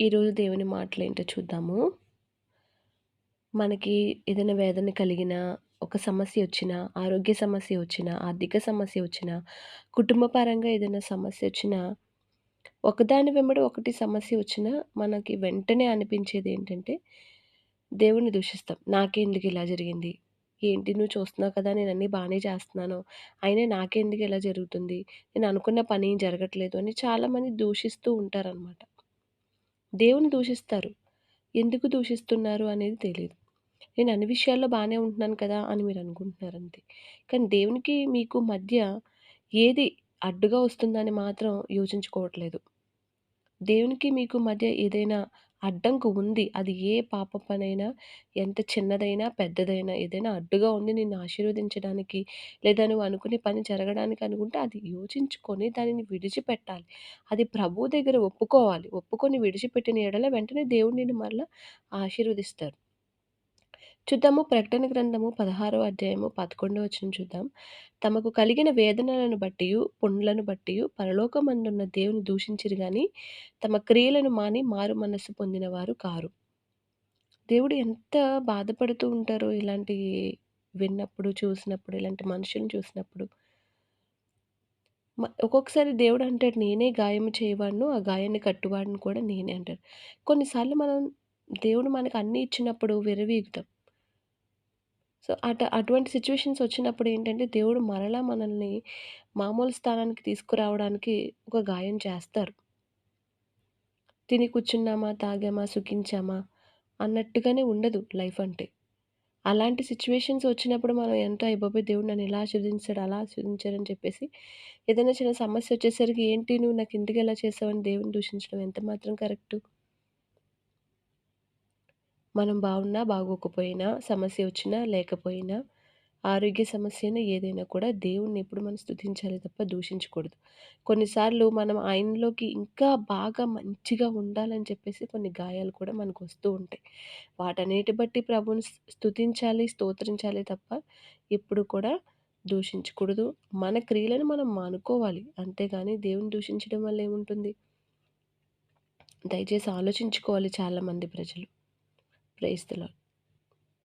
ఈరోజు దేవుని మాటలు ఏంటో చూద్దాము. మనకి ఏదైనా వేదన కలిగిన ఒక సమస్య వచ్చినా, ఆరోగ్య సమస్య వచ్చినా, ఆర్థిక సమస్య వచ్చినా, కుటుంబ పరంగా ఏదైనా సమస్య వచ్చినా, ఒకదాని వెంబడి ఒకటి సమస్య వచ్చినా, మనకి వెంటనే అనిపించేది ఏంటంటే, దేవుడిని దూషిస్తాం. నాకెందుకు ఇలా జరిగింది? ఏంటి నువ్వు చూస్తున్నావు కదా! నేను అన్నీ బాగానే చేస్తున్నాను. అయినా నాకెందుకు ఇలా జరుగుతుంది? నేను అనుకున్న పని జరగట్లేదు అని చాలామంది దూషిస్తూ ఉంటారనమాట. దేవుని దూషిస్తారు. ఎందుకు దూషిస్తున్నారు అనేది తెలియదు నేను అన్ని విషయాల్లో బాగానే ఉంటున్నాను కదా! అని మీరు అనుకుంటున్నారంతే. కానీ దేవునికి మీకు మధ్య ఏది అడ్డుగా వస్తుందని మాత్రం యోచించుకోవట్లేదు. దేవునికి మీకు మధ్య ఏదైనా అడ్డంకు ఉంది. అది ఏ పాప పనైనా, ఎంత చిన్నదైనా, పెద్దదైనా ఏదైనా అడ్డుగా ఉంది నిన్ను ఆశీర్వదించడానికి, లేదా నువ్వు అనుకునే పని జరగడానికి అనుకుంటే అది యోచించుకొని దానిని విడిచిపెట్టాలి. అది ప్రభువు దగ్గర ఒప్పుకోవాలి. ఒప్పుకొని విడిచిపెట్టిన యెడల వెంటనే దేవుడు నిన్ను మరలా ఆశీర్వదిస్తారు. చూద్దాము ప్రకటన గ్రంథము 16 అధ్యాయము పదకొండు వచ్చిన చూద్దాం. తమకు కలిగిన వేదనలను బట్టి పుండ్లను బట్టి పరలోకమందున్న దేవుని దూషించిరి కానీ తమ క్రియలను మాని మారు మనస్సు పొందినవారు కారు. దేవుడు ఎంత బాధపడుతూ ఉంటారో ఇలాంటి విన్నప్పుడు, చూసినప్పుడు, ఇలాంటి మనుషుల్ని చూసినప్పుడు. ఒక్కొక్కసారి దేవుడు అంటాడు, నేనే గాయము చేయవాడును, ఆ గాయాన్ని కట్టువాడిని కూడా నేనే అంటాడు కొన్నిసార్లు మనం దేవుడు మనకు అన్నీ ఇచ్చినప్పుడు విరవీగుతాం సో, అట అటువంటి సిచ్యువేషన్స్ వచ్చినప్పుడు ఏంటంటే, దేవుడు మరలా మనల్ని మామూలు స్థానానికి తీసుకురావడానికి ఒక గాయం చేస్తారు. తిని కూర్చున్నామా, తాగామా, సుఖించామా అన్నట్టుగానే ఉండదు లైఫ్ అంటే. అలాంటి సిచ్యువేషన్స్ వచ్చినప్పుడు మనం ఎంత అయిపోయి దేవుడు నన్ను ఇలా ఆశీర్దించాడు అలా ఆశీర్వదించాడు అని చెప్పేసి ఏదైనా చిన్న సమస్య వచ్చేసరికి ఏంటి నువ్వు నాకు ఇంటికి ఎలా చేసావని దేవుడిని దూషించడం ఎంత మాత్రం కరెక్టు? మనం బాగున్నా, బాగోకపోయినా, సమస్య వచ్చినా, లేకపోయినా, ఆరోగ్య సమస్యను ఏదైనా కూడా దేవుణ్ణి ఎప్పుడు మనం స్తుతించాలి తప్ప దూషించకూడదు. కొన్నిసార్లు మనం ఆయనలోకి ఇంకా బాగా మంచిగా ఉండాలని చెప్పేసి కొన్ని గాయాలు కూడా మనకు వస్తూ ఉంటాయి. వాటన్నిటి బట్టి ప్రభుని స్ స్తుతించాలి, స్తోత్రించాలి తప్ప ఎప్పుడు కూడా దూషించకూడదు. మన క్రియలను మనం మానుకోవాలి. అంతేగాని దేవుని దూషించడం వల్ల ఏముంటుంది? దయచేసి ఆలోచించుకోవాలి చాలామంది ప్రజలు. ప్రైజ్